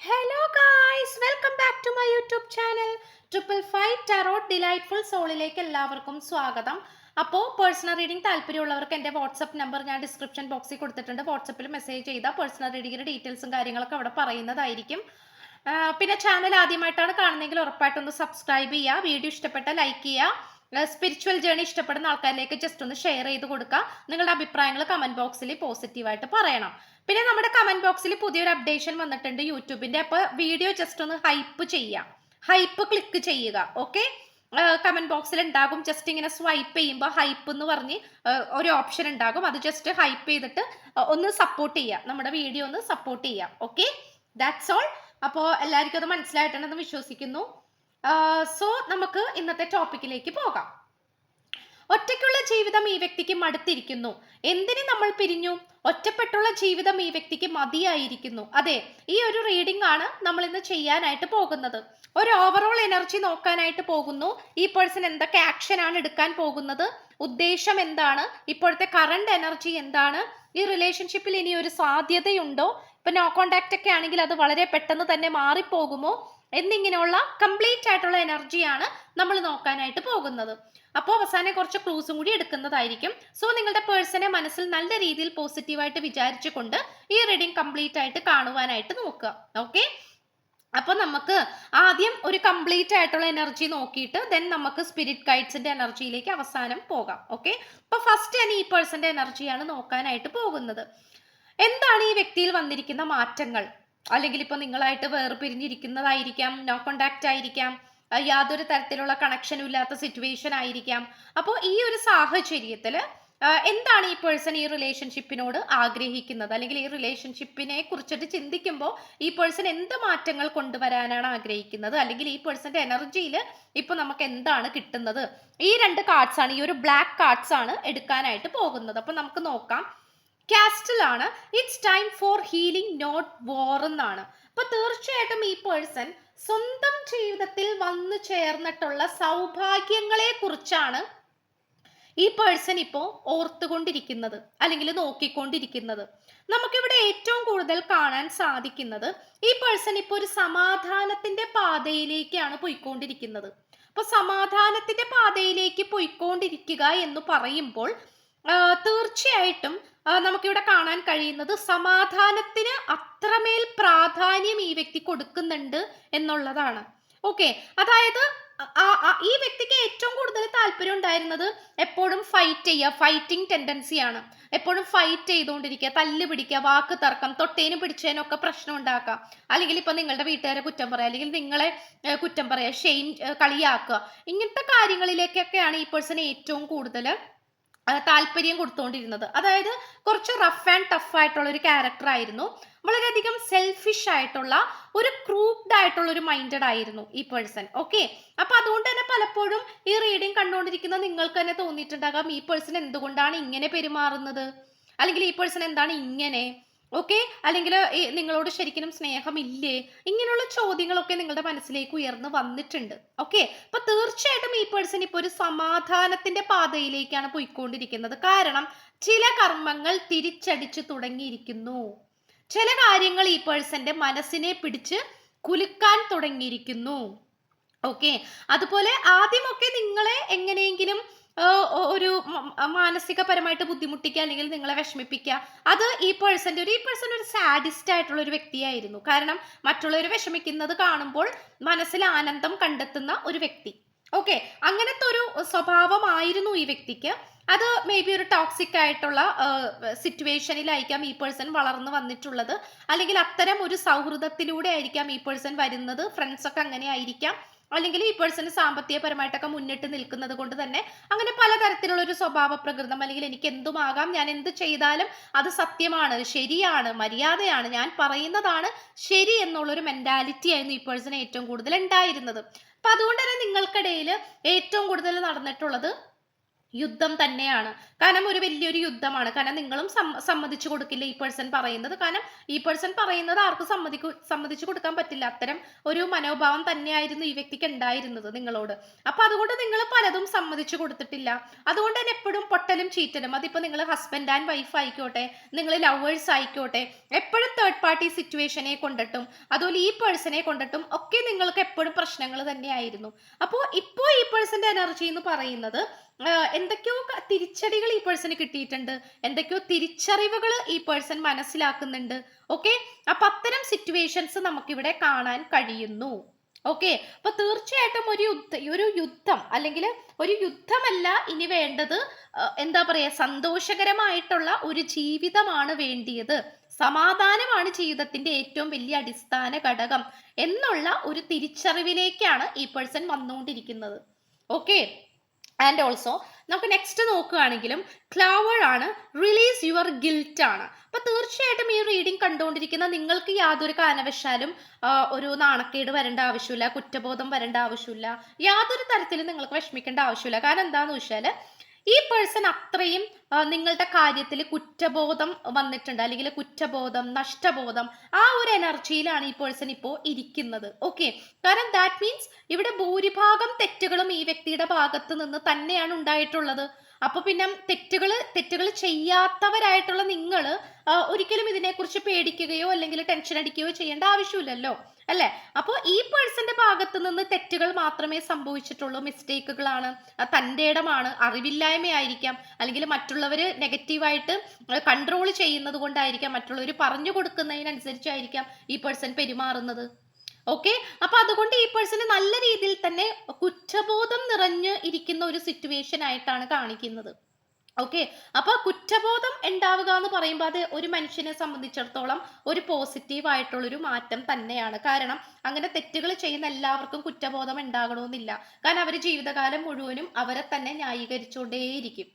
Hello guys welcome back to my YouTube channel triple five tarot delightful സോളിലേക്ക് എല്ലാവർക്കും സ്വാഗതം. അപ്പോൾ personal reading താല്പര്യമുള്ളവർക്ക് എന്റെ വാട്സപ്പ് നമ്പർ ഞാൻ ഡിസ്ക്രിപ്ഷൻ ബോക്സിൽ കൊടുത്തിട്ടുണ്ട്. വാട്സപ്പിൽ മെസ്സേജ് ചെയ്താൽ പേഴ്സണൽ റീഡിങ്ങിന്റെ ഡീറ്റെയിൽസും കാര്യങ്ങളൊക്കെ അവിടെ പറയുന്നതായിരിക്കും. പിന്നെ ചാനൽ ആദ്യമായിട്ടാണ് കാണുന്നതെങ്കിൽ ഉറപ്പായിട്ടൊന്ന് സബ്സ്ക്രൈബ് ചെയ്യുക. വീഡിയോ ഇഷ്ടപ്പെട്ട ലൈക്ക് ചെയ്യുക. സ്പിരിച്വൽ ജേണി ഇഷ്ടപ്പെടുന്ന ആൾക്കാരിലേക്ക് ജസ്റ്റ് ഒന്ന് ഷെയർ ചെയ്ത് കൊടുക്കുക നിങ്ങളുടെ അഭിപ്രായങ്ങൾ കമന്റ് ബോക്സിൽ പോസിറ്റീവായിട്ട് പറയണം. പിന്നെ നമ്മുടെ കമന്റ് ബോക്സിൽ പുതിയൊരു അപ്ഡേഷൻ വന്നിട്ടുണ്ട് യൂട്യൂബിന്റെ. അപ്പൊ വീഡിയോ ജസ്റ്റ് ഒന്ന് ഹൈപ്പ് ചെയ്യുക ഹൈപ്പ് ക്ലിക്ക് ചെയ്യുക ഓക്കെ കമന്റ് ബോക്സിൽ ഉണ്ടാകും. ജസ്റ്റ് ഇങ്ങനെ സ്വൈപ്പ് ചെയ്യുമ്പോൾ ഹൈപ്പ് എന്ന് പറഞ്ഞ് ഒരു ഓപ്ഷൻ ഉണ്ടാകും. അത് ജസ്റ്റ് ഹൈപ്പ് ചെയ്തിട്ട് ഒന്ന് സപ്പോർട്ട് ചെയ്യാം. നമ്മുടെ വീഡിയോ ഒന്ന് സപ്പോർട്ട് ചെയ്യാം ഓക്കെ ദാറ്റ്സ് ഓൾ അപ്പോൾ എല്ലാവർക്കും അത് മനസ്സിലായിട്ടുണ്ടെന്ന് വിശ്വസിക്കുന്നു. സോ നമുക്ക് ഇന്നത്തെ ടോപ്പിക്കിലേക്ക് പോകാം. ഒറ്റയ്ക്കുള്ള ജീവിതം ഈ വ്യക്തിക്ക് മടുത്തിരിക്കുന്നു. എന്തിന് നമ്മൾ പിരിഞ്ഞു? ഒറ്റപ്പെട്ടുള്ള ജീവിതം ഈ വ്യക്തിക്ക് മതിയായിരിക്കുന്നു. അതെ ഈ ഒരു റീഡിംഗ് ആണ് നമ്മൾ ഇന്ന് ചെയ്യാനായിട്ട് പോകുന്നത്. ഒരു ഓവറോൾ എനർജി നോക്കാനായിട്ട് പോകുന്നു. ഈ പേഴ്സൺ എന്തൊക്കെ ആക്ഷൻ ആണ് എടുക്കാൻ പോകുന്നത്? ഉദ്ദേശം എന്താണ്? ഇപ്പോഴത്തെ കറണ്ട് എനർജി എന്താണ്? ഈ റിലേഷൻഷിപ്പിൽ ഇനി ഒരു സാധ്യതയുണ്ടോ? ഇപ്പൊ നോ കോണ്ടാക്ട് ഒക്കെ ആണെങ്കിൽ അത് വളരെ പെട്ടെന്ന് തന്നെ മാറിപ്പോകുമോ? എന്നിങ്ങനെയുള്ള കംപ്ലീറ്റ് ആയിട്ടുള്ള എനർജിയാണ് നമ്മൾ നോക്കാനായിട്ട് പോകുന്നത്. അപ്പോൾ അവസാനം കുറച്ച് ക്ലൂസും കൂടി എടുക്കുന്നതായിരിക്കും. സോ നിങ്ങളുടെ പേഴ്സണെ മനസ്സിൽ നല്ല രീതിയിൽ പോസിറ്റീവായിട്ട് വിചാരിച്ചുകൊണ്ട് ഈ റീഡിംഗ് കംപ്ലീറ്റ് ആയിട്ട് കാണുവാനായിട്ട് നോക്കുക. ഓക്കെ അപ്പൊ നമുക്ക് ആദ്യം ഒരു കംപ്ലീറ്റ് ആയിട്ടുള്ള എനർജി നോക്കിയിട്ട് ദെൻ നമുക്ക് സ്പിരിറ്റ് ഗൈഡ്സിന്റെ എനർജിയിലേക്ക് അവസാനം പോകാം. ഓക്കെ അപ്പൊ ഫസ്റ്റ് ഞാൻ ഈ പേഴ്സന്റെ എനർജിയാണ് നോക്കാനായിട്ട് പോകുന്നത്. എന്താണ് ഈ വ്യക്തിയിൽ വന്നിരിക്കുന്ന മാറ്റങ്ങൾ? അല്ലെങ്കിൽ ഇപ്പൊ നിങ്ങളായിട്ട് വേർപിരിഞ്ഞിരിക്കുന്നതായിരിക്കാം നോ കോണ്ടാക്റ്റ് ആയിരിക്കാം യാതൊരു തരത്തിലുള്ള കണക്ഷനും ഇല്ലാത്ത സിറ്റുവേഷൻ ആയിരിക്കാം. അപ്പോൾ ഈ ഒരു സാഹചര്യത്തിൽ എന്താണ് ഈ പേഴ്സൺ ഈ റിലേഷൻഷിപ്പിനോട് ആഗ്രഹിക്കുന്നത്? അല്ലെങ്കിൽ ഈ റിലേഷൻഷിപ്പിനെ കുറിച്ചിട്ട് ചിന്തിക്കുമ്പോൾ ഈ പേഴ്സൺ എന്ത് മാറ്റങ്ങൾ കൊണ്ടുവരാനാണ് ആഗ്രഹിക്കുന്നത്? അല്ലെങ്കിൽ ഈ പേഴ്സന്റെ എനർജിയിൽ ഇപ്പൊ നമുക്ക് എന്താണ് കിട്ടുന്നത്? ഈ രണ്ട് കാർഡ്സ് ആണ് ഈ ഒരു ബ്ലാക്ക് കാർഡ്സ് ആണ് എടുക്കാനായിട്ട് പോകുന്നത്. അപ്പൊ നമുക്ക് നോക്കാം. കാസ്റ്റിലാണ് it's time for healing not war എന്നാണ്. അപ്പൊ തീർച്ചയായിട്ടും ഈ പേഴ്സൺ സ്വന്തം ജീവിതത്തിൽ വന്നു ചേർന്നിട്ടുള്ള സൗഭാഗ്യങ്ങളെ കുറിച്ചാണ് ഈ പേഴ്സൺ ഇപ്പോൾ ഓർത്തുകൊണ്ടിരിക്കുന്നത് അല്ലെങ്കിൽ നോക്കിക്കൊണ്ടിരിക്കുന്നത്. നമുക്കിവിടെ ഏറ്റവും കൂടുതൽ കാണാൻ സാധിക്കുന്നത് ഈ പേഴ്സൺ ഇപ്പോൾ ഒരു സമാധാനത്തിന്റെ പാതയിലേക്കാണ് പോയിക്കൊണ്ടിരിക്കുന്നത്. അപ്പൊ സമാധാനത്തിന്റെ പാതയിലേക്ക് പോയിക്കൊണ്ടിരിക്കുക എന്ന് പറയുമ്പോൾ തീർച്ചയായിട്ടും നമുക്കിവിടെ കാണാൻ കഴിയുന്നത് സമാധാനത്തിന് അത്രമേൽ പ്രാധാന്യം ഈ വ്യക്തി കൊടുക്കുന്നുണ്ട് എന്നുള്ളതാണ്. ഓക്കെ അതായത് ഈ വ്യക്തിക്ക് ഏറ്റവും കൂടുതൽ താല്പര്യം ഉണ്ടായിരുന്നത് എപ്പോഴും ഫൈറ്റ് ചെയ്യുക ഫൈറ്റിംഗ് ടെൻഡൻസിയാണ് എപ്പോഴും ഫൈറ്റ് ചെയ്തുകൊണ്ടിരിക്കുക തല്ല് പിടിക്കുക വാക്ക് തർക്കം തൊട്ടേനു പിടിച്ചതിനൊക്കെ പ്രശ്നം ഉണ്ടാക്കുക. അല്ലെങ്കിൽ ഇപ്പൊ നിങ്ങളുടെ വീട്ടുകാരെ കുറ്റം പറയുക അല്ലെങ്കിൽ നിങ്ങളെ കുറ്റം പറയുക ഷെയിം കളിയാക്കുക. ഇങ്ങനത്തെ കാര്യങ്ങളിലേക്കൊക്കെയാണ് ഈ പേഴ്സൺ ഏറ്റവും കൂടുതൽ താല്പര്യം കൊടുത്തുകൊണ്ടിരുന്നത് അതായത് കുറച്ച് റഫ് ആൻഡ് ടഫ് ആയിട്ടുള്ള ഒരു ക്യാരക്ടർ ആയിരുന്നു. വളരെയധികം സെൽഫിഷ് ആയിട്ടുള്ള ഒരു ക്രൂപ്ഡ് ആയിട്ടുള്ള ഒരു മൈൻഡഡ് ആയിരുന്നു ഈ പേഴ്സൺ ഓക്കെ അപ്പൊ അതുകൊണ്ട് തന്നെ പലപ്പോഴും ഈ റീഡിങ് കണ്ടുകൊണ്ടിരിക്കുന്ന നിങ്ങൾക്ക് തന്നെ തോന്നിയിട്ടുണ്ടാകാം ഈ പേഴ്സൺ എന്തുകൊണ്ടാണ് ഇങ്ങനെ പെരുമാറുന്നത്? അല്ലെങ്കിൽ ഈ പേഴ്സൺ എന്താണ് ഇങ്ങനെ? ഓക്കെ? അല്ലെങ്കിൽ നിങ്ങളോട് ശരിക്കും സ്നേഹമില്ലേ? ഇങ്ങനെയുള്ള ചോദ്യങ്ങളൊക്കെ നിങ്ങളുടെ മനസ്സിലേക്ക് ഉയർന്നു വന്നിട്ടുണ്ട്. ഓക്കെ? അപ്പൊ തീർച്ചയായിട്ടും ഈ പേഴ്സൺ ഇപ്പൊ ഒരു സമാധാനത്തിന്റെ പാതയിലേക്കാണ് പോയിക്കൊണ്ടിരിക്കുന്നത്. കാരണം ചില കർമ്മങ്ങൾ തിരിച്ചടിച്ചു തുടങ്ങിയിരിക്കുന്നു. ചില കാര്യങ്ങൾ ഈ പേഴ്സന്റെ മനസ്സിനെ പിടിച്ച് കുലുക്കാൻ തുടങ്ങിയിരിക്കുന്നു. ഓക്കെ? അതുപോലെ ആദ്യമൊക്കെ നിങ്ങളെ എങ്ങനെയെങ്കിലും ഒരു മാനസികപരമായിട്ട് ബുദ്ധിമുട്ടിക്കുക അല്ലെങ്കിൽ നിങ്ങളെ വിഷമിപ്പിക്കുക. അത് ഈ പേഴ്സന്റെ ഒരു ഈ പേഴ്സൺ ഒരു സാഡിസ്റ്റ് ആയിട്ടുള്ള ഒരു വ്യക്തിയായിരുന്നു. കാരണം മറ്റുള്ളവർ വിഷമിക്കുന്നത് കാണുമ്പോൾ മനസ്സിൽ ആനന്ദം കണ്ടെത്തുന്ന ഒരു വ്യക്തി. ഓക്കെ അങ്ങനത്തെ ഒരു സ്വഭാവമായിരുന്നു ഈ വ്യക്തിക്ക്. അത് മേ ബി ഒരു ടോക്സിക് ആയിട്ടുള്ള സിറ്റുവേഷനിലായിരിക്കാം ഈ പേഴ്സൺ വളർന്നു വന്നിട്ടുള്ളത്. അല്ലെങ്കിൽ അത്തരം ഒരു സൗഹൃദത്തിലൂടെ ആയിരിക്കാം ഈ പേഴ്സൺ വരുന്നത്. ഫ്രണ്ട്സ് ഒക്കെ അങ്ങനെ ആയിരിക്കാം. അല്ലെങ്കിൽ ഈ പേഴ്സണ് സാമ്പത്തികപരമായിട്ടൊക്കെ മുന്നിട്ട് നിൽക്കുന്നത് കൊണ്ട് തന്നെ അങ്ങനെ പലതരത്തിലുള്ള ഒരു സ്വഭാവ പ്രകൃതം അല്ലെങ്കിൽ എനിക്ക് എന്തുമാകാം ഞാൻ എന്ത് ചെയ്താലും അത് സത്യമാണ് ശരിയാണ് മര്യാദയാണ് ഞാൻ പറയുന്നതാണ് ശരി എന്നുള്ളൊരു മെന്റാലിറ്റി ആയിരുന്നു ഈ പേഴ്സൺ ഏറ്റവും കൂടുതൽ ഉണ്ടായിരുന്നത്. അപ്പൊ അതുകൊണ്ട് തന്നെ നിങ്ങൾക്കിടയിൽ ഏറ്റവും കൂടുതൽ നടന്നിട്ടുള്ളത് യുദ്ധം തന്നെയാണ്. കാരണം ഒരു വലിയൊരു യുദ്ധമാണ്. കാരണം നിങ്ങളും സമ്മതിച്ചു കൊടുക്കില്ല ഈ പേഴ്സൺ പറയുന്നത്? കാരണം ഈ പേഴ്സൺ പറയുന്നത് ആർക്കും സമ്മതിക്കു സമ്മതിച്ചു കൊടുക്കാൻ പറ്റില്ല. അത്തരം ഒരു മനോഭാവം തന്നെയായിരുന്നു ഈ വ്യക്തിക്ക് ഉണ്ടായിരുന്നത് നിങ്ങളോട്. അപ്പൊ അതുകൊണ്ട് നിങ്ങൾ പലതും സമ്മതിച്ചു കൊടുത്തിട്ടില്ല. അതുകൊണ്ട് തന്നെ എപ്പോഴും പൊട്ടലും ചീറ്റലും. അതിപ്പോ നിങ്ങൾ ഹസ്ബൻഡ് ആൻഡ് വൈഫ് ആയിക്കോട്ടെ നിങ്ങൾ ലവേഴ്സ് ആയിക്കോട്ടെ എപ്പോഴും തേർഡ് പാർട്ടി സിറ്റുവേഷനെ കൊണ്ടിട്ടും അതുപോലെ ഈ പേഴ്സണെ കൊണ്ടിട്ടും ഒക്കെ നിങ്ങൾക്ക് എപ്പോഴും പ്രശ്നങ്ങൾ തന്നെയായിരുന്നു. അപ്പോൾ ഇപ്പോൾ ഈ പേഴ്സന്റെ എനർജി എന്ന് പറയുന്നത് എന്തൊക്കെയോ തിരിച്ചടികൾ ഈ പേഴ്സന് കിട്ടിയിട്ടുണ്ട്. എന്തൊക്കെയോ തിരിച്ചറിവുകൾ ഈ പേഴ്സൺ മനസ്സിലാക്കുന്നുണ്ട്. ഓക്കെ അപ്പൊ അത്തരം സിറ്റുവേഷൻസ് നമുക്കിവിടെ കാണാൻ കഴിയുന്നു. ഓക്കെ അപ്പൊ തീർച്ചയായിട്ടും ഒരു യുദ്ധ ഒരു യുദ്ധം അല്ലെങ്കിൽ ഒരു യുദ്ധമല്ല ഇനി വേണ്ടത് എന്താ പറയാ സന്തോഷകരമായിട്ടുള്ള ഒരു ജീവിതമാണ് വേണ്ടിയത്. സമാധാനമാണ് ജീവിതത്തിന്റെ ഏറ്റവും വലിയ അടിസ്ഥാന ഘടകം എന്നുള്ള ഒരു തിരിച്ചറിവിലേക്കാണ് ഈ പേഴ്സൺ വന്നുകൊണ്ടിരിക്കുന്നത്. ഓക്കെ ആൻഡ് ഓൾസോ നമുക്ക് നെക്സ്റ്റ് നോക്കുകയാണെങ്കിലും ക്ലവർ ആണ്. റിലീസ് യുവർ ഗിൽറ്റ് ആണ്. അപ്പൊ തീർച്ചയായിട്ടും ഈ റീഡിംഗ് കണ്ടുകൊണ്ടിരിക്കുന്ന നിങ്ങൾക്ക് യാതൊരു കാരണവശാലും ഒരു നാണക്കേട് വരേണ്ട ആവശ്യമില്ല കുറ്റബോധം വരേണ്ട ആവശ്യമില്ല യാതൊരു തരത്തിലും നിങ്ങൾക്ക് വിഷമിക്കേണ്ട ആവശ്യമില്ല. കാരണം എന്താന്ന് വെച്ചാൽ ഈ പേഴ്സൺ അത്രയും നിങ്ങളുടെ കാര്യത്തിൽ കുറ്റബോധം വന്നിട്ടുണ്ട്. അല്ലെങ്കിൽ കുറ്റബോധം നഷ്ടബോധം ആ ഒരു എനർജിയിലാണ് ഈ പേഴ്സൺ ഇപ്പോൾ ഇരിക്കുന്നത്. ഓക്കെ കാരണം ദാറ്റ് മീൻസ് ഇവിടെ ഭൂരിഭാഗം തെറ്റുകളും ഈ വ്യക്തിയുടെ ഭാഗത്ത് നിന്ന് തന്നെയാണ് ഉണ്ടായിട്ടുള്ളത്. അപ്പൊ പിന്നെ തെറ്റുകൾ തെറ്റുകൾ ചെയ്യാത്തവരായിട്ടുള്ള നിങ്ങൾ ഒരിക്കലും ഇതിനെക്കുറിച്ച് പേടിക്കുകയോ അല്ലെങ്കിൽ ടെൻഷൻ അടിക്കുകയോ ചെയ്യേണ്ട ആവശ്യമില്ലല്ലോ. അല്ലെ? അപ്പോൾ ഈ പേഴ്സന്റെ ഭാഗത്ത് നിന്ന് തെറ്റുകൾ മാത്രമേ സംഭവിച്ചിട്ടുള്ളൂ മിസ്റ്റേക്കുകളാണ്. തന്റെ ഇടമാണ് അറിവില്ലായ്മയായിരിക്കാം. അല്ലെങ്കിൽ മറ്റുള്ളവർ നെഗറ്റീവായിട്ട് കൺട്രോൾ ചെയ്യുന്നത് കൊണ്ടായിരിക്കാം. മറ്റുള്ളവർ പറഞ്ഞു കൊടുക്കുന്നതിനനുസരിച്ചായിരിക്കാം ഈ പേഴ്സൺ പെരുമാറുന്നത്. ഓക്കെ? അപ്പൊ അതുകൊണ്ട് ഈ പേഴ്സണ് നല്ല രീതിയിൽ തന്നെ കുറ്റബോധം നിറഞ്ഞ് ഇരിക്കുന്ന ഒരു സിറ്റുവേഷൻ ആയിട്ടാണ് കാണിക്കുന്നത്. ഓക്കെ അപ്പൊ കുറ്റബോധം ഉണ്ടാവുക എന്ന് പറയുമ്പോൾ അത് ഒരു മനുഷ്യനെ സംബന്ധിച്ചിടത്തോളം ഒരു പോസിറ്റീവ് ആയിട്ടുള്ളൊരു മാറ്റം തന്നെയാണ്. കാരണം അങ്ങനെ തെറ്റുകൾ ചെയ്യുന്ന എല്ലാവർക്കും കുറ്റബോധം ഉണ്ടാകണമെന്നില്ല കാരണം അവർ ജീവിതകാലം മുഴുവനും അവരെ തന്നെ ന്യായീകരിച്ചുകൊണ്ടേയിരിക്കും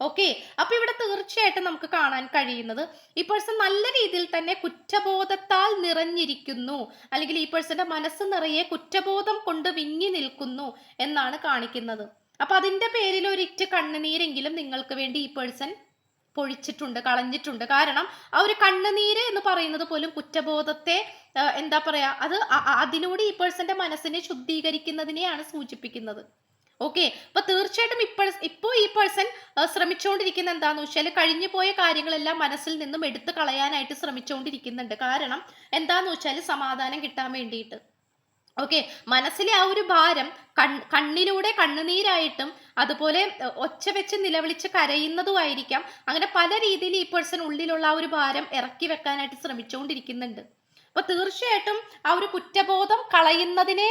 ഓക്കെ അപ്പൊ ഇവിടെ തീർച്ചയായിട്ടും നമുക്ക് കാണാൻ കഴിയുന്നത് ഈ പേഴ്സൺ നല്ല രീതിയിൽ തന്നെ കുറ്റബോധത്താൽ നിറഞ്ഞിരിക്കുന്നു. അല്ലെങ്കിൽ ഈ പേഴ്സന്റെ മനസ്സ് നിറയെ കുറ്റബോധം കൊണ്ട് വിങ്ങി നിൽക്കുന്നു എന്നാണ് കാണിക്കുന്നത്. അപ്പൊ അതിന്റെ പേരിൽ ഒരിറ്റ് കണ്ണുനീരെങ്കിലും നിങ്ങൾക്ക് വേണ്ടി ഈ പേഴ്സൺ പൊഴിച്ചിട്ടുണ്ട് കളഞ്ഞിട്ടുണ്ട്. കാരണം ആ ഒരു കണ്ണുനീര് എന്ന് പറയുന്നത് പോലും കുറ്റബോധത്തെ എന്താ പറയാ അത് അ- അ- അതിലൂടെ ഈ പേഴ്സന്റെ മനസ്സിനെ ശുദ്ധീകരിക്കുന്നതിനെയാണ് സൂചിപ്പിക്കുന്നത്. ഓക്കെ? അപ്പൊ തീർച്ചയായിട്ടും ഇപ്പോൾ ഇപ്പോ ഈ പേഴ്സൺ ശ്രമിച്ചുകൊണ്ടിരിക്കുന്ന എന്താന്ന് വെച്ചാൽ കഴിഞ്ഞു പോയ കാര്യങ്ങളെല്ലാം മനസ്സിൽ നിന്നും എടുത്തു കളയാനായിട്ട് ശ്രമിച്ചുകൊണ്ടിരിക്കുന്നുണ്ട്. കാരണം എന്താന്ന് വെച്ചാൽ സമാധാനം കിട്ടാൻ വേണ്ടിയിട്ട്. ഓക്കെ മനസ്സിലെ ആ ഒരു ഭാരം കണ്ണിലൂടെ കണ്ണുനീരായിട്ടും അതുപോലെ ഒച്ച വെച്ച് നിലവിളിച്ച് കരയുന്നതുമായിരിക്കാം. അങ്ങനെ പല രീതിയിൽ ഈ പേഴ്സൺ ഉള്ളിലുള്ള ആ ഒരു ഭാരം ഇറക്കി വെക്കാനായിട്ട് ശ്രമിച്ചുകൊണ്ടിരിക്കുന്നുണ്ട്. അപ്പൊ തീർച്ചയായിട്ടും ആ ഒരു കുറ്റബോധം കളയുന്നതിനെ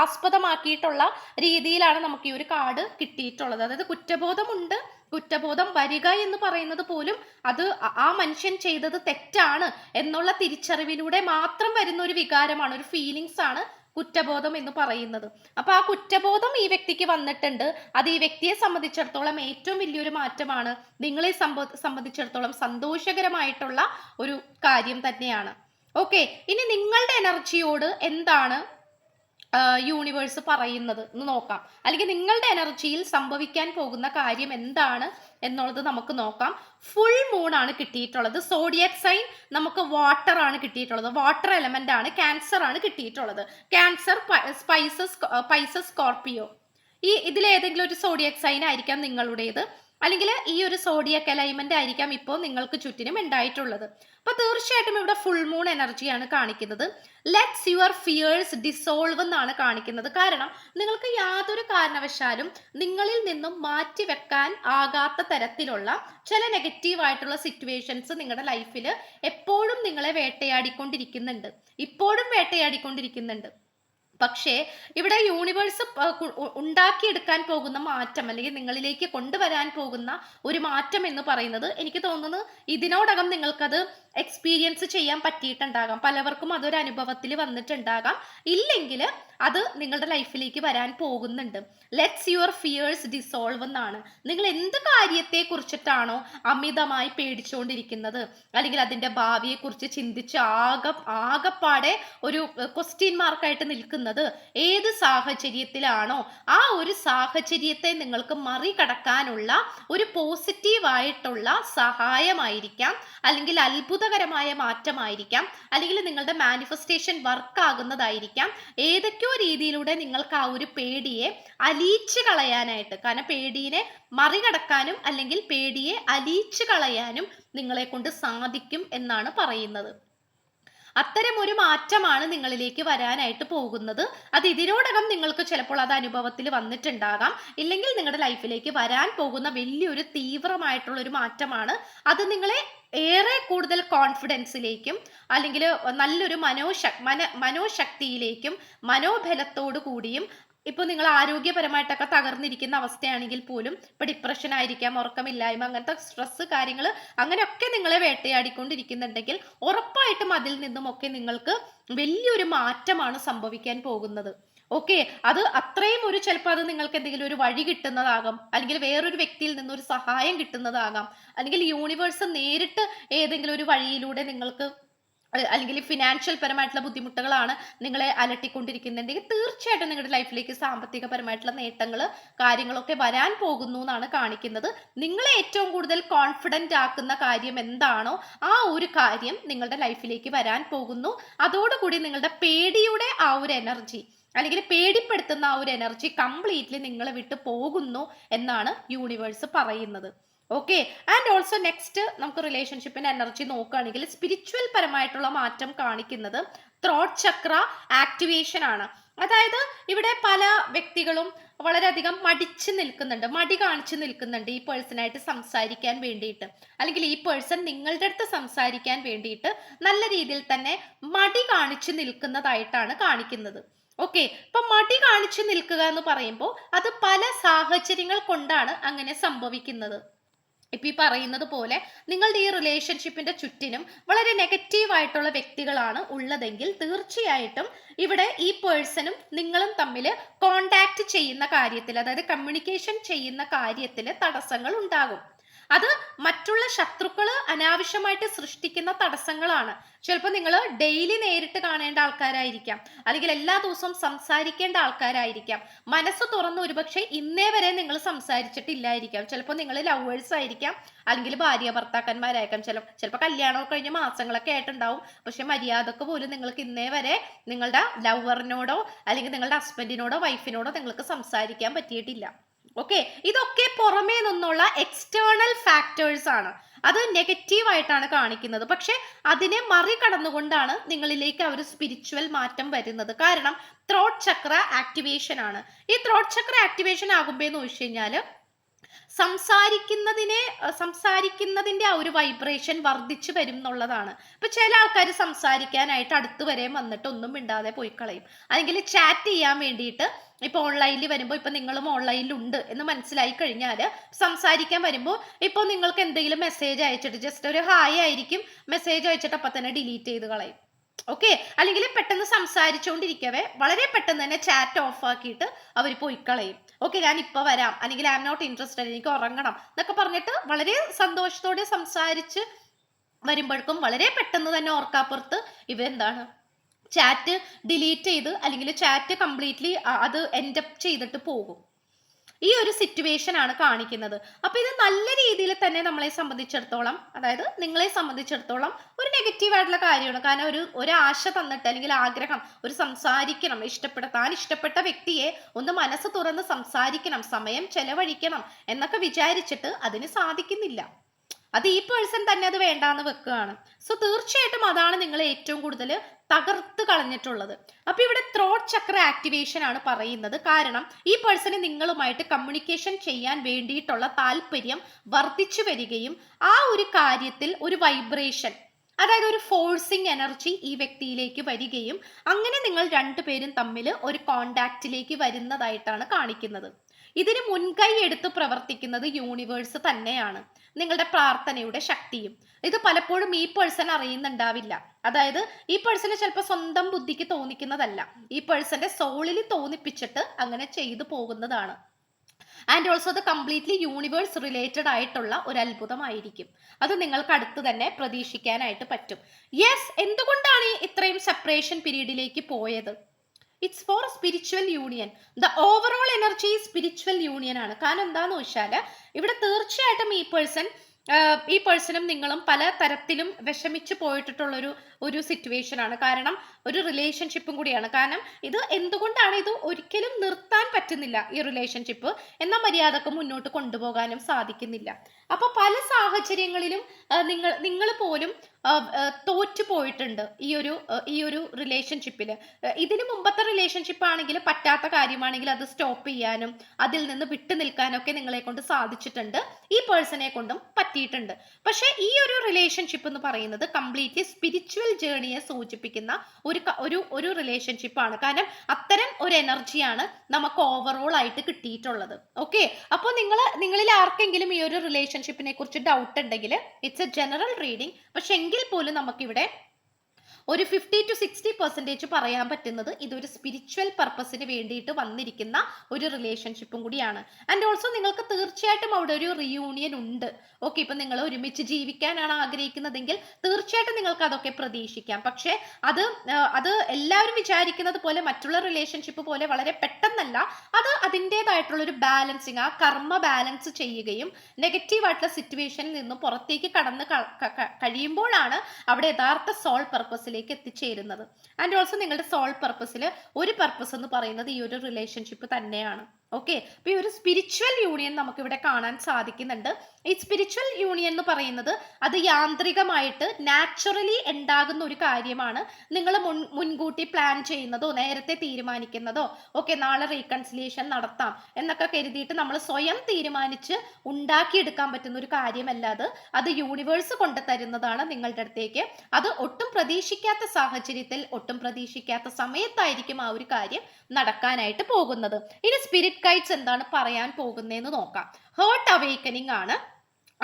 ആസ്പദമാക്കിയിട്ടുള്ള രീതിയിലാണ് നമുക്ക് ഈ ഒരു കാർഡ് കിട്ടിയിട്ടുള്ളത്. അതായത് കുറ്റബോധമുണ്ട് കുറ്റബോധം വരിക എന്ന് പറയുന്നത് പോലും അത് ആ മനുഷ്യൻ ചെയ്തത് തെറ്റാണ് എന്നുള്ള തിരിച്ചറിവിലൂടെ മാത്രം വരുന്ന ഒരു വികാരമാണ് ഒരു ഫീലിങ്സ് ആണ് കുറ്റബോധം എന്ന് പറയുന്നത്. അപ്പോൾ ആ കുറ്റബോധം ഈ വ്യക്തിക്ക് വന്നിട്ടുണ്ട്. അത് ഈ വ്യക്തിയെ സംബന്ധിച്ചിടത്തോളം ഏറ്റവും വലിയൊരു മാറ്റമാണ്. നിങ്ങളെ സംബ- സംബന്ധിച്ചിടത്തോളം സന്തോഷകരമായിട്ടുള്ള ഒരു കാര്യം തന്നെയാണ്. ഓക്കെ ഇനി നിങ്ങളുടെ എനർജിയോട് എന്താണ് യൂണിവേഴ്സ് പറയുന്നത്? എന്ന് നോക്കാം. അല്ലെങ്കിൽ നിങ്ങളുടെ എനർജിയിൽ സംഭവിക്കാൻ പോകുന്ന കാര്യം എന്താണ്? എന്നുള്ളത് നമുക്ക് നോക്കാം. ഫുൾ മൂൺ ആണ് കിട്ടിയിട്ടുള്ളത്. സോഡിയക് സൈൻ നമുക്ക് വാട്ടർ ആണ് കിട്ടിയിട്ടുള്ളത്. വാട്ടർ എലമെന്റ് ആണ് ക്യാൻസർ ആണ് കിട്ടിയിട്ടുള്ളത്. ക്യാൻസർ സ്പൈസസ് പൈസസ് സ്കോർപിയോ ഈ ഇതിലേതെങ്കിലും ഒരു സോഡിയക് സൈൻ ആയിരിക്കാം നിങ്ങളുടേത്. അല്ലെങ്കിൽ ഈ ഒരു സോഡിയക് അലൈൻമെന്റ് ആയിരിക്കാം ഇപ്പോൾ നിങ്ങൾക്ക് ചുറ്റിനും ഉണ്ടായിട്ടുള്ളത്. അപ്പൊ തീർച്ചയായിട്ടും ഇവിടെ ഫുൾ മൂൺ എനർജിയാണ് കാണിക്കുന്നത്. ലെറ്റ്സ് യുവർ ഫിയേഴ്സ് ഡിസോൾവ് എന്നാണ് കാണിക്കുന്നത്. കാരണം നിങ്ങൾക്ക് യാതൊരു കാരണവശാലും നിങ്ങളിൽ നിന്നും മാറ്റി വെക്കാൻ ആകാത്ത തരത്തിലുള്ള ചില നെഗറ്റീവ് ആയിട്ടുള്ള സിറ്റുവേഷൻസ് നിങ്ങളുടെ ലൈഫിൽ എപ്പോഴും നിങ്ങളെ വേട്ടയാടിക്കൊണ്ടിരിക്കുന്നുണ്ട്. ഇപ്പോഴും വേട്ടയാടിക്കൊണ്ടിരിക്കുന്നുണ്ട്. പക്ഷേ ഇവിടെ യൂണിവേഴ്സ് ഉണ്ടാക്കിയെടുക്കാൻ പോകുന്ന മാറ്റം അല്ലെങ്കിൽ നിങ്ങളിലേക്ക് കൊണ്ടുവരാൻ പോകുന്ന ഒരു മാറ്റം എന്ന് പറയുന്നത് എനിക്ക് തോന്നുന്നു ഇതിനോടകം നിങ്ങൾക്കത് എക്സ്പീരിയൻസ് ചെയ്യാൻ പറ്റിയിട്ടുണ്ടാകാം. പലവർക്കും അതൊരു അനുഭവത്തിൽ വന്നിട്ടുണ്ടാകാം. ഇല്ലെങ്കിൽ അത് നിങ്ങളുടെ ലൈഫിലേക്ക് വരാൻ പോകുന്നുണ്ട്. ലെറ്റ്സ് യുവർ ഫിയേഴ്സ് ഡിസോൾവ് എന്നാണ്. നിങ്ങൾ എന്ത് കാര്യത്തെ കുറിച്ചിട്ടാണോ അമിതമായി പേടിച്ചുകൊണ്ടിരിക്കുന്നത് അല്ലെങ്കിൽ അതിന്റെ ഭാവിയെ കുറിച്ച് ചിന്തിച്ച് ആകെ ആകെപ്പാടെ ഒരു ക്വസ്റ്റ്യൻ മാർക്കായിട്ട് നിൽക്കുന്നത് ഏത് സാഹചര്യത്തിലാണോ? ആ ഒരു സാഹചര്യത്തെ നിങ്ങൾക്ക് മറികടക്കാനുള്ള ഒരു പോസിറ്റീവായിട്ടുള്ള സഹായമായിരിക്കാം. അല്ലെങ്കിൽ അത്ഭുതകരമായ മാറ്റമായിരിക്കാം. അല്ലെങ്കിൽ നിങ്ങളുടെ മാനിഫെസ്റ്റേഷൻ വർക്ക് ആകുന്നതായിരിക്കാം. ഏതൊക്കെയോ രീതിയിലൂടെ നിങ്ങൾക്ക് ആ ഒരു പേടിയെ അലിയിച്ചു കളയാനായിട്ട് കാരണം പേടിയെ മറികടക്കാനും അല്ലെങ്കിൽ പേടിയെ അലിയിച്ചു കളയാനും നിങ്ങളെ കൊണ്ട് സാധിക്കും എന്നാണ് പറയുന്നത്. അത്തരം ഒരു മാറ്റമാണ് നിങ്ങളിലേക്ക് വരാനായിട്ട് പോകുന്നത്. അത് ഇതിനോടകം നിങ്ങൾക്ക് ചിലപ്പോൾ അത് അനുഭവത്തിൽ വന്നിട്ടുണ്ടാകാം. ഇല്ലെങ്കിൽ നിങ്ങളുടെ ലൈഫിലേക്ക് വരാൻ പോകുന്ന വലിയൊരു തീവ്രമായിട്ടുള്ള ഒരു മാറ്റമാണ്. അത് നിങ്ങളെ ഏറെ കൂടുതൽ കോൺഫിഡൻസിലേക്കും അല്ലെങ്കിൽ നല്ലൊരു മനോശ മന മനോശക്തിയിലേക്കും മനോബലത്തോടു കൂടിയും ഇപ്പോൾ നിങ്ങൾ ആരോഗ്യപരമായിട്ടൊക്കെ തകർന്നിരിക്കുന്ന അവസ്ഥയാണെങ്കിൽ പോലും ഇപ്പൊ ഡിപ്രഷൻ ആയിരിക്കാം ഉറക്കമില്ലായ്മ അങ്ങനത്തെ സ്ട്രെസ് കാര്യങ്ങൾ അങ്ങനെയൊക്കെ നിങ്ങളെ വേട്ടയാടിക്കൊണ്ടിരിക്കുന്നുണ്ടെങ്കിൽ ഉറപ്പായിട്ടും അതിൽ നിന്നും ഒക്കെ നിങ്ങൾക്ക് വലിയൊരു മാറ്റമാണ് സംഭവിക്കാൻ പോകുന്നത്. ഓക്കെ അത് അത്രയും ഒരു ചിലപ്പോൾ അത് നിങ്ങൾക്ക് എന്തെങ്കിലും ഒരു വഴി കിട്ടുന്നതാകാം. അല്ലെങ്കിൽ വേറൊരു വ്യക്തിയിൽ നിന്ന് ഒരു സഹായം കിട്ടുന്നതാകാം. അല്ലെങ്കിൽ യൂണിവേഴ്സ് നേരിട്ട് ഏതെങ്കിലും ഒരു വഴിയിലൂടെ നിങ്ങൾക്ക് അല്ലെങ്കിൽ ഫിനാൻഷ്യൽ പരമായിട്ടുള്ള ബുദ്ധിമുട്ടുകളാണ് നിങ്ങളെ അലട്ടിക്കൊണ്ടിരിക്കുന്നുണ്ടെങ്കിൽ തീർച്ചയായിട്ടും നിങ്ങളുടെ ലൈഫിലേക്ക് സാമ്പത്തിക പരമായിട്ടുള്ള നേട്ടങ്ങൾ കാര്യങ്ങളൊക്കെ വരാൻ പോകുന്നു എന്നാണ് കാണിക്കുന്നത്. നിങ്ങളെ ഏറ്റവും കൂടുതൽ കോൺഫിഡന്റ് ആക്കുന്ന കാര്യം എന്താണോ ആ ഒരു കാര്യം നിങ്ങളുടെ ലൈഫിലേക്ക് വരാൻ പോകുന്നു. അതോടുകൂടി നിങ്ങളുടെ പേടിയുടെ ആ ഒരു എനർജി അല്ലെങ്കിൽ പേടിപ്പെടുത്തുന്ന ആ ഒരു എനർജി കംപ്ലീറ്റ്ലി നിങ്ങളെ വിട്ട് പോകുന്നു എന്നാണ് യൂണിവേഴ്സ് പറയുന്നത്. ഓക്കെ ആൻഡ് ഓൾസോ നെക്സ്റ്റ് നമുക്ക് റിലേഷൻഷിപ്പിന്റെ എനർജി നോക്കുകയാണെങ്കിൽ സ്പിരിച്വൽ പരമായിട്ടുള്ള മാറ്റം കാണിക്കുന്നത് ത്രോട്ട് ചക്ര ആക്ടിവേഷൻ ആണ്. അതായത് ഇവിടെ പല വ്യക്തികളും വളരെയധികം മടിച്ച് നിൽക്കുന്നുണ്ട് മടി കാണിച്ചു നിൽക്കുന്നുണ്ട് ഈ പേഴ്സണായിട്ട് സംസാരിക്കാൻ വേണ്ടിയിട്ട്. അല്ലെങ്കിൽ ഈ പേഴ്സൺ നിങ്ങളുടെ അടുത്ത് സംസാരിക്കാൻ വേണ്ടിയിട്ട് നല്ല രീതിയിൽ തന്നെ മടി കാണിച്ചു നിൽക്കുന്നതായിട്ടാണ് കാണിക്കുന്നത്. ഓക്കെ ഇപ്പൊ മടി കാണിച്ചു നിൽക്കുക എന്ന് പറയുമ്പോൾ അത് പല സാഹചര്യങ്ങൾ കൊണ്ടാണ് അങ്ങനെ സംഭവിക്കുന്നത്. ഇപ്പൊ ഈ പറയുന്നത് പോലെ നിങ്ങളുടെ ഈ റിലേഷൻഷിപ്പിന്റെ ചുറ്റിനും വളരെ നെഗറ്റീവ് ആയിട്ടുള്ള വ്യക്തികളാണ് ഉള്ളതെങ്കിൽ തീർച്ചയായിട്ടും ഇവിടെ ഈ പേഴ്സണും നിങ്ങളും തമ്മിൽ കോണ്ടാക്ട് ചെയ്യുന്ന കാര്യത്തിൽ അതായത് കമ്മ്യൂണിക്കേഷൻ ചെയ്യുന്ന കാര്യത്തിൽ തടസ്സങ്ങൾ ഉണ്ടാകും. അത് മറ്റുള്ള ശത്രുക്കൾ അനാവശ്യമായിട്ട് സൃഷ്ടിക്കുന്ന തടസ്സങ്ങളാണ്. ചിലപ്പോൾ നിങ്ങൾ ഡെയിലി നേരിട്ട് കാണേണ്ട ആൾക്കാരായിരിക്കാം. അല്ലെങ്കിൽ എല്ലാ ദിവസവും സംസാരിക്കേണ്ട ആൾക്കാരായിരിക്കാം. മനസ്സ് തുറന്ന് ഒരുപക്ഷെ ഇന്നേ വരെ നിങ്ങൾ സംസാരിച്ചിട്ടില്ലായിരിക്കാം. ചിലപ്പോൾ നിങ്ങൾ ലവേഴ്സ് ആയിരിക്കാം. അല്ലെങ്കിൽ ഭാര്യ ഭർത്താക്കന്മാരായിരിക്കാം. ചില ചിലപ്പോൾ കല്യാണമൊക്കെ കഴിഞ്ഞ മാസങ്ങളൊക്കെ ആയിട്ടുണ്ടാവും. പക്ഷെ മര്യാദയ്ക്ക് പോലും നിങ്ങൾക്ക് ഇന്നേ വരെ നിങ്ങളുടെ ലവറിനോടോ അല്ലെങ്കിൽ നിങ്ങളുടെ ഹസ്ബൻഡിനോടോ വൈഫിനോടോ നിങ്ങൾക്ക് സംസാരിക്കാൻ പറ്റിയിട്ടില്ല. ഓക്കെ ഇതൊക്കെ പുറമേ നിന്നുള്ള എക്സ്റ്റേണൽ ഫാക്ടേഴ്സ് ആണ്. അത് നെഗറ്റീവ് ആയിട്ടാണ് കാണിക്കുന്നത്. പക്ഷെ അതിനെ മറികടന്നുകൊണ്ടാണ് നിങ്ങളിലേക്ക് ആ ഒരു സ്പിരിച്വൽ മാറ്റം വരുന്നത്. കാരണം ത്രോട്ട് ചക്ര ആക്ടിവേഷൻ ആണ്. ഈ ത്രോട്ട് ചക്ര ആക്ടിവേഷൻ ആകുമ്പോൾ എന്ന് ചോദിച്ചു കഴിഞ്ഞാൽ സംസാരിക്കുന്നതിനെ സംസാരിക്കുന്നതിന്റെ ആ ഒരു വൈബ്രേഷൻ വർദ്ധിച്ചു വരും എന്നുള്ളതാണ്. ഇപ്പൊ ചില ആൾക്കാർ സംസാരിക്കാനായിട്ട് അടുത്ത് വന്നിട്ട് ഒന്നും മിണ്ടാതെ പോയി കളയും. അല്ലെങ്കിൽ ചാറ്റ് ചെയ്യാൻ വേണ്ടിയിട്ട് ഇപ്പൊ ഓൺലൈനിൽ വരുമ്പോൾ ഇപ്പൊ നിങ്ങളും ഓൺലൈനിൽ ഉണ്ട് എന്ന് മനസ്സിലായി കഴിഞ്ഞാൽ സംസാരിക്കാൻ വരുമ്പോൾ ഇപ്പോൾ നിങ്ങൾക്ക് എന്തെങ്കിലും മെസ്സേജ് അയച്ചിട്ട് ജസ്റ്റ് ഒരു ഹായ് ആയിരിക്കും. മെസ്സേജ് അയച്ചിട്ട് അപ്പൊ തന്നെ ഡിലീറ്റ് ചെയ്ത് കളയും. ഓക്കെ അല്ലെങ്കിൽ പെട്ടെന്ന് സംസാരിച്ചുകൊണ്ടിരിക്കവേ വളരെ പെട്ടെന്ന് തന്നെ ചാറ്റ് ഓഫ് ആക്കിയിട്ട് അവർ പോയി കളയും. ഓക്കെ ഞാൻ ഇപ്പൊ വരാം. അല്ലെങ്കിൽ ഐ എം നോട്ട് ഇൻട്രസ്റ്റഡ് എനിക്ക് ഉറങ്ങണം എന്നൊക്കെ പറഞ്ഞിട്ട് വളരെ സന്തോഷത്തോടെ സംസാരിച്ച് വരുമ്പോഴേക്കും വളരെ പെട്ടെന്ന് തന്നെ ഓർക്കാപ്പുറത്ത് ഇവരെന്താണ് ചാറ്റ് ഡിലീറ്റ് ചെയ്ത് അല്ലെങ്കിൽ ചാറ്റ് കംപ്ലീറ്റ്ലി അത് എൻഡപ്പ് ചെയ്തിട്ട് പോകും. ഈ ഒരു സിറ്റുവേഷൻ ആണ് കാണിക്കുന്നത്. അപ്പൊ ഇത് നല്ല രീതിയിൽ തന്നെ നമ്മളെ സംബന്ധിച്ചിടത്തോളം അതായത് നിങ്ങളെ സംബന്ധിച്ചിടത്തോളം ഒരു നെഗറ്റീവ് ആയിട്ടുള്ള കാര്യമാണ്. കാരണം ഒരു ഒരു ആശ തന്നിട്ട് അല്ലെങ്കിൽ ആഗ്രഹം ഒരു സംസാരിക്കണം ഇഷ്ടപ്പെട്ട താൻ ഇഷ്ടപ്പെട്ട വ്യക്തിയെ ഒന്ന് മനസ്സ് തുറന്ന് സംസാരിക്കണം സമയം ചെലവഴിക്കണം എന്നൊക്കെ വിചാരിച്ചിട്ട് അതിന് സാധിക്കുന്നില്ല. അത് ഈ പേഴ്സൺ തന്നെ അത് വേണ്ടാന്ന് വെക്കുകയാണ്. സോ തീർച്ചയായിട്ടും അതാണ് നിങ്ങൾ ഏറ്റവും കൂടുതൽ തകർത്ത് കളഞ്ഞിട്ടുള്ളത്. അപ്പൊ ഇവിടെ ത്രോട്ട് ചക്ര ആക്ടിവേഷൻ ആണ് പറയുന്നത്. കാരണം ഈ പേഴ്സണ് നിങ്ങളുമായിട്ട് കമ്മ്യൂണിക്കേഷൻ ചെയ്യാൻ വേണ്ടിയിട്ടുള്ള താല്പര്യം വർദ്ധിച്ചു വരികയും ആ ഒരു കാര്യത്തിൽ ഒരു വൈബ്രേഷൻ അതായത് ഒരു ഫോഴ്സിങ് എനർജി ഈ വ്യക്തിയിലേക്ക് വരികയും അങ്ങനെ നിങ്ങൾ രണ്ടുപേരും തമ്മിൽ ഒരു കോണ്ടാക്റ്റിലേക്ക് വരുന്നതായിട്ടാണ് കാണിക്കുന്നത്. ഇതിന് മുൻകൈ എടുത്ത് പ്രവർത്തിക്കുന്നത് യൂണിവേഴ്സ് തന്നെയാണ്. നിങ്ങളുടെ പ്രാർത്ഥനയുടെ ശക്തിയും. ഇത് പലപ്പോഴും ഈ പേഴ്സൺ അറിയുന്നുണ്ടാവില്ല. അതായത് ഈ പേഴ്സണ് ചിലപ്പോൾ സ്വന്തം ബുദ്ധിക്ക് തോന്നിക്കുന്നതല്ല. ഈ പേഴ്സന്റെ സോളിൽ തോന്നിപ്പിച്ചിട്ട് അങ്ങനെ ചെയ്തു പോകുന്നതാണ്. ആൻഡ് ഓൾസോ അത് കംപ്ലീറ്റ്ലി യൂണിവേഴ്സ് റിലേറ്റഡ് ആയിട്ടുള്ള ഒരു അത്ഭുതമായിരിക്കും. അത് നിങ്ങൾക്ക് അടുത്ത് തന്നെ പ്രതീക്ഷിക്കാനായിട്ട് പറ്റും. യെസ് എന്തുകൊണ്ടാണ് ഇത്രയും സെപ്പറേഷൻ പീരീഡിലേക്ക് പോയത്? It's for spiritual union the overall energy spiritual union ആണ്. കാരണം എന്താന്ന് വെച്ചാൽ ഇവിടെ തീർച്ചയായിട്ടും ഈ പേഴ്സൺ ഈ പേഴ്സണും നിങ്ങളും പല തരത്തിലും വിഷമിച്ച് പോയിട്ടുള്ളൊരു ഒരു സിറ്റുവേഷൻ ആണ്. കാരണം ഒരു റിലേഷൻഷിപ്പും കൂടിയാണ്. കാരണം ഇത് എന്തുകൊണ്ടാണ് ഇത് ഒരിക്കലും നിർത്താൻ പറ്റുന്നില്ല ഈ റിലേഷൻഷിപ്പ് എന്ന മര്യാദയ്ക്ക് മുന്നോട്ട് കൊണ്ടുപോകാനും സാധിക്കുന്നില്ല. അപ്പൊ പല സാഹചര്യങ്ങളിലും നിങ്ങൾ നിങ്ങൾ പോലും തോറ്റു പോയിട്ടുണ്ട് ഈ ഒരു ഈ ഒരു റിലേഷൻഷിപ്പിൽ ഇതിന് മുമ്പത്തെ റിലേഷൻഷിപ്പ് ആണെങ്കിൽ പറ്റാത്ത കാര്യമാണെങ്കിൽ അത് സ്റ്റോപ്പ് ചെയ്യാനും അതിൽ നിന്ന് വിട്ടു നിൽക്കാനൊക്കെ നിങ്ങളെ കൊണ്ട് സാധിച്ചിട്ടുണ്ട്. ഈ പേഴ്സണെ കൊണ്ടും പറ്റിയിട്ടുണ്ട്. പക്ഷെ ഈ ഒരു റിലേഷൻഷിപ്പ് എന്ന് പറയുന്നത് കംപ്ലീറ്റ്ലി സ്പിരിച്വൽ ജേണിയെ സൂചിപ്പിക്കുന്ന ഒരു ഒരു ഒരു റിലേഷൻഷിപ്പ് ആണ്. കാരണം അത്തരം ഒരു എനർജിയാണ് നമുക്ക് ഓവറോൾ ആയിട്ട് കിട്ടിയിട്ടുള്ളത്. ഓക്കെ അപ്പോൾ നിങ്ങൾ നിങ്ങളിൽ ആർക്കെങ്കിലും ഈ ഒരു റിലേഷൻഷിപ്പിനെ കുറിച്ച് ഡൗട്ട് ഉണ്ടെങ്കിൽ ഇറ്റ്സ് എ ജനറൽ റീഡിംഗ് പക്ഷെ എങ്കിൽ പോലും നമുക്കിവിടെ ഒരു ഫിഫ്റ്റി ടു സിക്സ്റ്റി പെർസെന്റേജ് പറയാൻ പറ്റുന്നത് ഇതൊരു സ്പിരിച്വൽ പർപ്പസിന് വേണ്ടിയിട്ട് വന്നിരിക്കുന്ന ഒരു റിലേഷൻഷിപ്പും കൂടിയാണ്. ആൻഡ് ഓൾസോ നിങ്ങൾക്ക് തീർച്ചയായിട്ടും അവിടെ ഒരു റിയൂണിയൻ ഉണ്ട്. ഓക്കെ ഇപ്പം നിങ്ങൾ ഒരുമിച്ച് ജീവിക്കാനാണ് ആഗ്രഹിക്കുന്നതെങ്കിൽ തീർച്ചയായിട്ടും നിങ്ങൾക്ക് അതൊക്കെ പ്രതീക്ഷിക്കാം. പക്ഷേ അത് അത് എല്ലാവരും വിചാരിക്കുന്നത് പോലെ മറ്റുള്ള റിലേഷൻഷിപ്പ് പോലെ വളരെ പെട്ടെന്നല്ല. അത് അതിന്റെതായിട്ടുള്ള ഒരു ബാലൻസിങ് ആ കർമ്മ ബാലൻസ് ചെയ്യുകയും നെഗറ്റീവ് ആയിട്ടുള്ള സിറ്റുവേഷനിൽ നിന്ന് പുറത്തേക്ക് കടന്ന് കഴിയുമ്പോഴാണ് അവിടെ യഥാർത്ഥ സോൾ പർപ്പസിലേക്ക് എത്തിച്ചേരുന്നത്. ആൻഡ് ഓൾസോ നിങ്ങളുടെ സോൾ പർപ്പസിൽ ഒരു പർപ്പസ് എന്ന് പറയുന്നത് ഈ ഒരു റിലേഷൻഷിപ്പ് തന്നെയാണ്. ഓക്കെ അപ്പൊ ഈ ഒരു സ്പിരിച്വൽ യൂണിയൻ നമുക്ക് ഇവിടെ കാണാൻ സാധിക്കുന്നുണ്ട്. ഈ സ്പിരിച്വൽ യൂണിയൻ എന്ന് പറയുന്നത് അത് യാന്ത്രികമായിട്ട് നാച്ചുറലി ഉണ്ടാകുന്ന ഒരു കാര്യമാണ്. നിങ്ങൾ മുൻ മുൻകൂട്ടി പ്ലാൻ ചെയ്യുന്നതോ നേരത്തെ തീരുമാനിക്കുന്നതോ ഓക്കെ നാളെ റീകൺസിലിയേഷൻ നടത്താം എന്നൊക്കെ കരുതിയിട്ട് നമ്മൾ സ്വയം തീരുമാനിച്ച് ഉണ്ടാക്കിയെടുക്കാൻ പറ്റുന്ന ഒരു കാര്യമല്ല അത്. അത് യൂണിവേഴ്സ് കൊണ്ട് തരുന്നതാണ് നിങ്ങളുടെ അടുത്തേക്ക്. അത് ഒട്ടും പ്രതീക്ഷിക്കാത്ത സാഹചര്യത്തിൽ ഒട്ടും പ്രതീക്ഷിക്കാത്ത സമയത്തായിരിക്കും ആ ഒരു കാര്യം നടക്കാനായിട്ട് പോകുന്നത്. ഇനി സ്പിരിറ്റ് ഗൈഡ്സ് എന്താണ് പറയാൻ പോകുന്നതെന്ന് നോക്കാം. ഹേർട്ട് അവേക്കനിങ് ആണ്.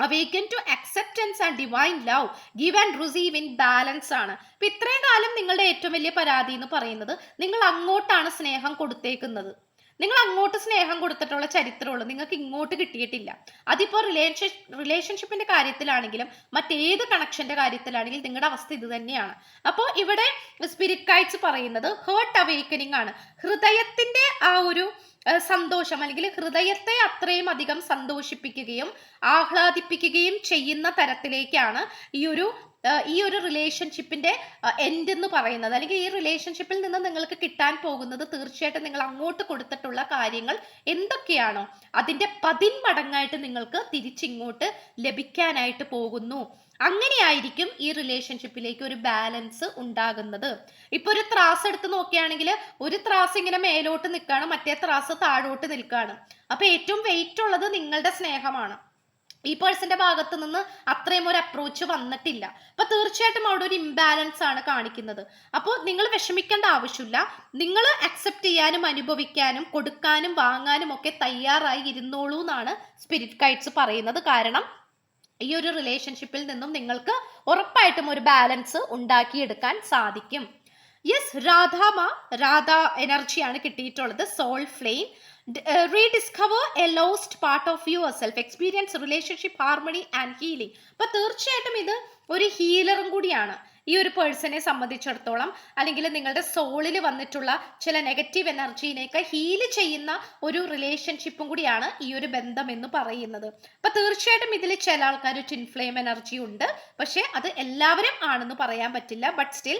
Awaken to acceptance and divine love give and receive in balance ആണ്. അപ്പൊ ഇത്രയും കാലം നിങ്ങളുടെ ഏറ്റവും വലിയ പരാതി എന്ന് പറയുന്നത് നിങ്ങൾ അങ്ങോട്ടാണ് സ്നേഹം കൊടുത്തേക്കുന്നത്. നിങ്ങൾ അങ്ങോട്ട് സ്നേഹം കൊടുത്തിട്ടുള്ള ചരിത്രമുള്ളൂ. നിങ്ങൾക്ക് ഇങ്ങോട്ട് കിട്ടിയിട്ടില്ല. അതിപ്പോൾ റിലേഷൻ റിലേഷൻഷിപ്പിന്റെ കാര്യത്തിലാണെങ്കിലും മറ്റേത് കണക്ഷന്റെ കാര്യത്തിലാണെങ്കിലും നിങ്ങളുടെ അവസ്ഥ ഇത് തന്നെയാണ്. അപ്പോൾ ഇവിടെ സ്പിരിറ്റ് കാഴ്ച പറയുന്നത് ഹേർട്ട് അവേക്കനിങ് ആണ്. ഹൃദയത്തിന്റെ ആ ഒരു സന്തോഷം അല്ലെങ്കിൽ ഹൃദയത്തെ അത്രയും അധികം സന്തോഷിപ്പിക്കുകയും ആഹ്ലാദിപ്പിക്കുകയും ചെയ്യുന്ന തരത്തിലേക്കാണ് ഈ ഒരു ഈ ഒരു റിലേഷൻഷിപ്പിന്റെ എൻഡ് എന്ന് പറയുന്നത്. അല്ലെങ്കിൽ ഈ റിലേഷൻഷിപ്പിൽ നിന്ന് നിങ്ങൾക്ക് കിട്ടാൻ പോകുന്നത് തീർച്ചയായിട്ടും നിങ്ങൾ അങ്ങോട്ട് കൊടുത്തിട്ടുള്ള കാര്യങ്ങൾ എന്തൊക്കെയാണോ അതിന്റെ പതിന്മടങ്ങായിട്ട് നിങ്ങൾക്ക് തിരിച്ചിങ്ങോട്ട് ലഭിക്കാനായിട്ട് പോകുന്നു. അങ്ങനെയായിരിക്കും ഈ റിലേഷൻഷിപ്പിലേക്ക് ഒരു ബാലൻസ് ഉണ്ടാകുന്നത്. ഇപ്പൊ ഒരു ത്രാസ് എടുത്ത് നോക്കുകയാണെങ്കിൽ ഒരു ത്രാസ് ഇങ്ങനെ മേലോട്ട് നിൽക്കുകയാണ് മറ്റേ ത്രാസ് താഴോട്ട് നിൽക്കുകയാണ് അപ്പൊ ഏറ്റവും വെയിറ്റ് ഉള്ളത് നിങ്ങളുടെ സ്നേഹമാണ്. ഈ പേഴ്സന്റെ ഭാഗത്ത് നിന്ന് അത്രയും ഒരു അപ്രോച്ച് വന്നിട്ടില്ല. അപ്പൊ തീർച്ചയായിട്ടും അവിടെ ഒരു ഇംബാലൻസ് ആണ് കാണിക്കുന്നത്. അപ്പോൾ നിങ്ങൾ വിഷമിക്കേണ്ട ആവശ്യമില്ല. നിങ്ങൾ അക്സെപ്റ്റ് ചെയ്യാനും അനുഭവിക്കാനും കൊടുക്കാനും വാങ്ങാനും ഒക്കെ തയ്യാറായി ഇരുന്നോളൂ എന്നാണ് സ്പിരിറ്റ് ഗൈഡ്സ് പറയുന്നത്. കാരണം ഈ ഒരു റിലേഷൻഷിപ്പിൽ നിന്നും നിങ്ങൾക്ക് ഉറപ്പായിട്ടും ഒരു ബാലൻസ് ഉണ്ടാക്കിയെടുക്കാൻ സാധിക്കും. യെസ് രാധാമ രാധ എനർജിയാണ് കിട്ടിയിട്ടുള്ളത്. Soul flame rediscover a lost part of your self experience relationship harmony and healing അപ്പൊ തീർച്ചയായിട്ടും ഇത് ഒരു ഹീലറും കൂടിയാണ്. ഈ ഒരു പേഴ്സണെ സംബന്ധിച്ചിടത്തോളം അല്ലെങ്കിൽ നിങ്ങളുടെ സോളിൽ വന്നിട്ടുള്ള ചില നെഗറ്റീവ് എനർജീനെയൊക്കെ ഹീൽ ചെയ്യുന്ന ഒരു റിലേഷൻഷിപ്പും കൂടിയാണ് ഈ ഒരു ബന്ധം എന്ന് പറയുന്നത്. അപ്പൊ തീർച്ചയായിട്ടും ഇതിൽ ചില ആൾക്കാർ ഫ്ലെയിം എനർജി ഉണ്ട്. പക്ഷെ അത് എല്ലാവരും ആണെന്ന് പറയാൻ പറ്റില്ല. ബട്ട് സ്റ്റിൽ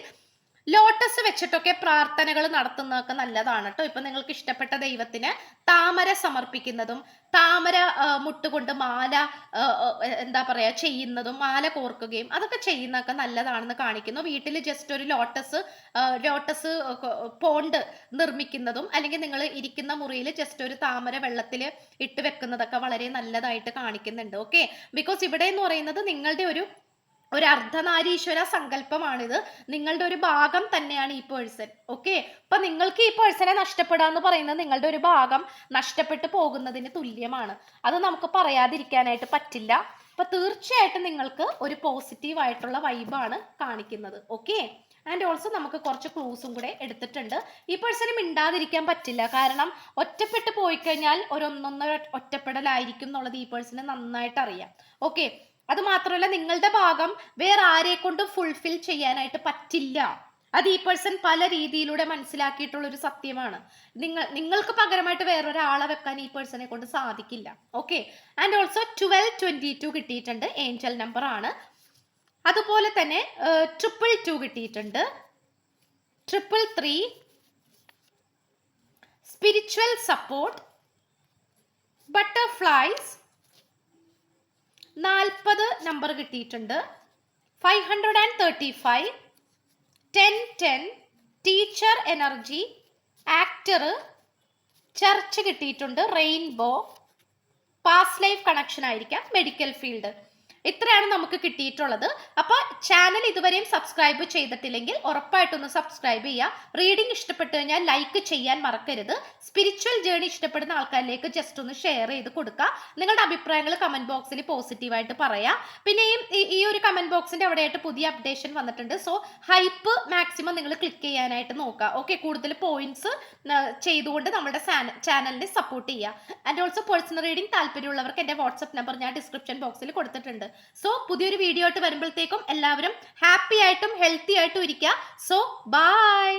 ലോട്ടസ് വെച്ചിട്ടൊക്കെ പ്രാർത്ഥനകൾ നടത്തുന്നതൊക്കെ നല്ലതാണ് കേട്ടോ. ഇപ്പൊ നിങ്ങൾക്ക് ഇഷ്ടപ്പെട്ട ദൈവത്തിന് താമര സമർപ്പിക്കുന്നതും താമര മുട്ടുകൊണ്ട് മാല എന്താ പറയാ ചെയ്യുന്നതും മാല കോർക്കുകയും അതൊക്കെ ചെയ്യുന്നതൊക്കെ നല്ലതാണെന്ന് കാണിക്കുന്നു. വീട്ടിൽ ജസ്റ്റ് ഒരു ലോട്ടസ് ലോട്ടസ് പോണ്ട് നിർമ്മിക്കുന്നതും അല്ലെങ്കിൽ നിങ്ങൾ ഇരിക്കുന്ന മുറിയിൽ ജസ്റ്റ് ഒരു താമര വെള്ളത്തിൽ ഇട്ട് വെക്കുന്നതൊക്കെ വളരെ നല്ലതായിട്ട് കാണിക്കുന്നുണ്ട്. ഓക്കെ ബിക്കോസ് ഇവിടെ എന്ന് പറയുന്നത് നിങ്ങളുടെ ഒരു ഒരു അർദ്ധനാരീശ്വര സങ്കല്പമാണിത്. നിങ്ങളുടെ ഒരു ഭാഗം തന്നെയാണ് ഈ പേഴ്സൺ ഓക്കെ അപ്പൊ നിങ്ങൾക്ക് ഈ പേഴ്സണെ നഷ്ടപ്പെടാന്ന് പറയുന്നത് നിങ്ങളുടെ ഒരു ഭാഗം നഷ്ടപ്പെട്ടു പോകുന്നതിന് തുല്യമാണ്. അത് നമുക്ക് പറയാതിരിക്കാനായിട്ട് പറ്റില്ല. അപ്പൊ തീർച്ചയായിട്ടും നിങ്ങൾക്ക് ഒരു പോസിറ്റീവ് ആയിട്ടുള്ള വൈബാണ് കാണിക്കുന്നത്. ഓക്കെ ആൻഡ് ഓൾസോ നമുക്ക് കുറച്ച് ക്ലൂസും കൂടെ എടുത്തിട്ടുണ്ട്. ഈ പേഴ്സണും മിണ്ടാതിരിക്കാൻ പറ്റില്ല. കാരണം ഒറ്റപ്പെട്ട് പോയി കഴിഞ്ഞാൽ ഒരു ഒറ്റപ്പെടലായിരിക്കും എന്നുള്ളത് ഈ പേഴ്സണ് നന്നായിട്ട് അറിയാം. ഓക്കെ അത് മാത്രമല്ല നിങ്ങളുടെ ഭാഗം വേറെ ആരെ കൊണ്ടും ഫുൾഫിൽ ചെയ്യാനായിട്ട് പറ്റില്ല. അത് ഈ പേഴ്സൺ പല രീതിയിലൂടെ മനസ്സിലാക്കിയിട്ടുള്ള ഒരു സത്യമാണ്. നിങ്ങൾ നിങ്ങൾക്ക് പകരമായിട്ട് വേറൊരാളെ വെക്കാൻ ഈ പേഴ്സണെ കൊണ്ട് സാധിക്കില്ല. Okay and also twelve twenty two കിട്ടിയിട്ടുണ്ട്. ഏഞ്ചൽ നമ്പർ ആണ്. അതുപോലെ തന്നെ ട്രിപ്പിൾ ടു കിട്ടിയിട്ടുണ്ട്. Triple three spiritual support butterflies നാൽപ്പത് നമ്പർ കിട്ടിയിട്ടുണ്ട്. Five hundred and thirty five ten ten teacher energy actor church കിട്ടിയിട്ടുണ്ട്. റെയിൻബോ പാസ് ലൈഫ് കണക്ഷൻ ആയിരിക്കാം. Medical field ഇത്രയാണ് നമുക്ക് കിട്ടിയിട്ടുള്ളത്. അപ്പോൾ ചാനൽ ഇതുവരെയും സബ്സ്ക്രൈബ് ചെയ്തിട്ടില്ലെങ്കിൽ ഉറപ്പായിട്ടൊന്ന് സബ്സ്ക്രൈബ് ചെയ്യുക റീഡിംഗ് ഇഷ്ടപ്പെട്ടു കഴിഞ്ഞാൽ ലൈക്ക് ചെയ്യാൻ മറക്കരുത്. സ്പിരിച്വൽ ജേണി ഇഷ്ടപ്പെടുന്ന ആൾക്കാരിലേക്ക് ജസ്റ്റ് ഒന്ന് ഷെയർ ചെയ്ത് കൊടുക്കുക നിങ്ങളുടെ അഭിപ്രായങ്ങൾ കമന്റ് ബോക്സിൽ പോസിറ്റീവായിട്ട് പറയാം. പിന്നെയും ഈ- ഒരു കമന്റ് ബോക്സിന്റെ അവിടെയായിട്ട് പുതിയ അപ്ഡേഷൻ വന്നിട്ടുണ്ട്. സോ ഹൈപ്പ് മാക്സിമം നിങ്ങൾ ക്ലിക്ക് ചെയ്യാനായിട്ട് നോക്കുക ഓക്കെ കൂടുതൽ പോയിന്റ്സ് ചെയ്തുകൊണ്ട് നമ്മുടെ ചാനലിനെ സപ്പോർട്ട് ചെയ്യുക ആൻഡ് ഓൾസോ പേഴ്സണൽ റീഡിംഗ് താല്പര്യമുള്ളവർക്ക് എന്റെ വാട്സപ്പ് നമ്പർ ഞാൻ ഡിസ്ക്രിപ്ഷൻ ബോക്സിൽ കൊടുത്തിട്ടുണ്ട്. സോ പുതിയൊരു വീഡിയോ ആയിട്ട് വരുമ്പോഴത്തേക്കും എല്ലാവരും ഹാപ്പി ആയിട്ടും ഹെൽത്തി ആയിട്ടും ഇരിക്കുക. So by